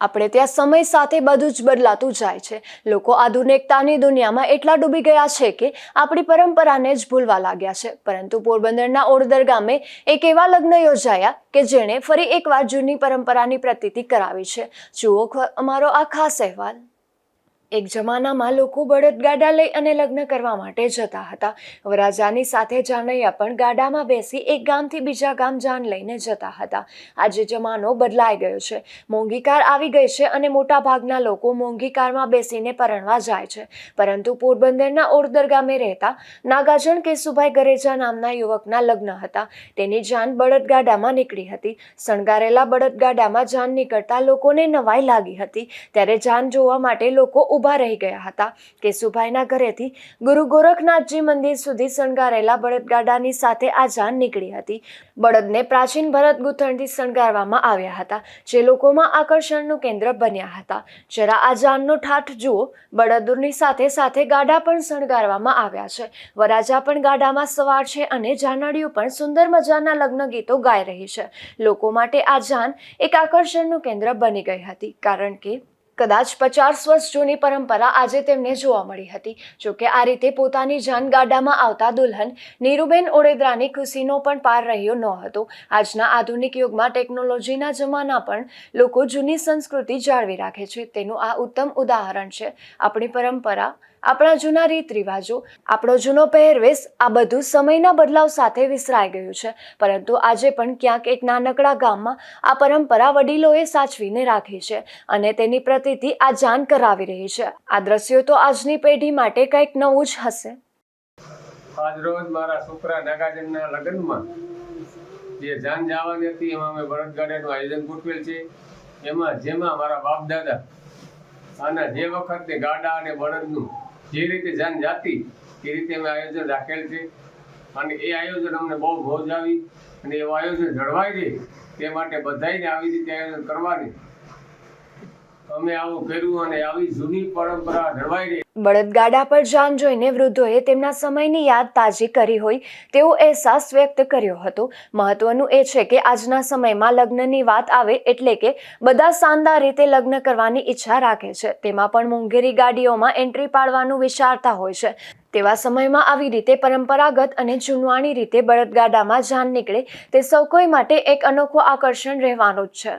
આપણે ત્યાં સમય સાથે બધું જ બદલાતું જાય છે. લોકો આધુનિકતાની દુનિયામાં એટલા ડૂબી ગયા છે કે આપણી પરંપરાને જ ભૂલવા લાગ્યા છે. પરંતુ પોરબંદરના ઓડદર ગામે એક એવા લગ્ન યોજાયા કે જેણે ફરી એકવાર જૂની પરંપરાની પ્રતીતિ કરાવી છે. જુઓ અમારો આ ખાસ અહેવાલ. એક જમાનામાં લોકો બળદગાડા લઈ અને લગ્ન કરવા માટે જતા હતા. વરાજાની સાથે જાનૈયા પણ ગાડામાં બેસી એક ગામથી બીજા ગામ જાન લઈને જતા હતા. આજે જમાનો બદલાઈ ગયો છે. મોંઘી કાર આવી ગઈ છે અને મોટા ભાગના લોકો મોંઘી કારમાં બેસીને પરણવા જાય છે. પરંતુ પોરબંદરના ઓરદર ગામે રહેતા નાગાજણ કેશુભાઈ ગરેજા નામના યુવકના લગ્ન હતા. તેની જાન બળદગાડામાં નીકળી હતી. શણગારેલા બળદગાડામાં જાન નીકળતા લોકોને નવાઈ લાગી હતી. ત્યારે જાન જોવા માટે લોકો ઊભા રહી ગયા હતા. કેશુભાઈના ઘરેથી ગુરુ ગોરખનાથજી મંદિર સુધી શણગારેલા બળદગાડાની સાથે આ જાન નીકળી હતી. બળદને પ્રાચીન ભરત ગૂંથણથી શણગારવામાં આવ્યા હતા, જે લોકોમાં આકર્ષણનું કેન્દ્ર બન્યા હતા. જરા આ જાનનો ઠાઠ જુઓ બળદુરની સાથે સાથે ગાડા પણ શણગારવામાં આવ્યા છે. વરાજા પણ ગાડામાં સવાર છે અને જાનડીઓ પણ સુંદર મજાના લગ્ન ગીતો ગાઈ રહી છે. લોકો માટે આ જાન એક આકર્ષણનું કેન્દ્ર બની ગઈ હતી, કારણ કે કદાચ પચાસ વર્ષ જૂની પરંપરા આજે તેમને જોવા મળી હતી. જોકે આ રીતે પોતાની જાન ગાડામાં આવતા દુલ્હન નીરુબેન ઓડેદરાની ખુશીનો પણ પાર રહ્યો ન હતો. આજના આધુનિક યુગમાં ટેકનોલોજીના જમાના પણ લોકો જૂની સંસ્કૃતિ જાળવી રાખે છે. તેનું આ ઉત્તમ ઉદાહરણ છે. આપણી પરંપરા આપણા જૂના રીત રિવાજો આપણો જૂનો પહેરવેશ, આ બધું સમયના બદલાવ સાથે વિસરાઈ ગયું છે. પરંતુ આજે પણ ક્યાંક એક નાનકડા ગામમાં આ પરંપરા વડીલોએ સાચવીને રાખી છે અને તેની પ્રતિતિ આ જાન કરાવી રહી છે. આ દ્રશ્યો તો આજની પેઢી માટે કંઈક નવું જ હશે. આજરોજ મારા છોકરા નાગાજનના લગ્નમાં જે જાન જવાની હતી, એમાં અમે બળદગાડાનું આયોજન ગોઠવેલ છે. એમાં જેમાં મારા બાપ દાદા અને જે વખતે ગાડા અને બળદનું જે રીતે જાન જાતિ એ રીતે અમે આયોજન રાખેલ છે. અને એ આયોજન અમને બહુ મોજ આવી અને એવું આયોજન જળવાઈ રહે તે માટે બધાને આવી રીતે આયોજન કરવાની બળદગાડા પર જાન જોઈને વૃદ્ધોએ તેમના સમયની યાદ તાજી કરી હોય તેવો અહેસાસ વ્યક્ત કર્યો હતો. મહત્વનું એ છે કે આજના સમયમાં લગ્નની વાત આવે એટલે કે બધા શાનદાર રીતે લગ્ન કરવાની ઈચ્છા રાખે છે. તેમાં પણ મોંઘેરી ગાડીઓમાં એન્ટ્રી પાડવાનું વિચારતા હોય છે. તેવા સમયમાં આવી રીતે પરંપરાગત અને જૂનવાણી રીતે બળદગાડામાં જાન નીકળે તે સૌ કોઈ માટે એક અનોખું આકર્ષણ રહેવાનું જ છે.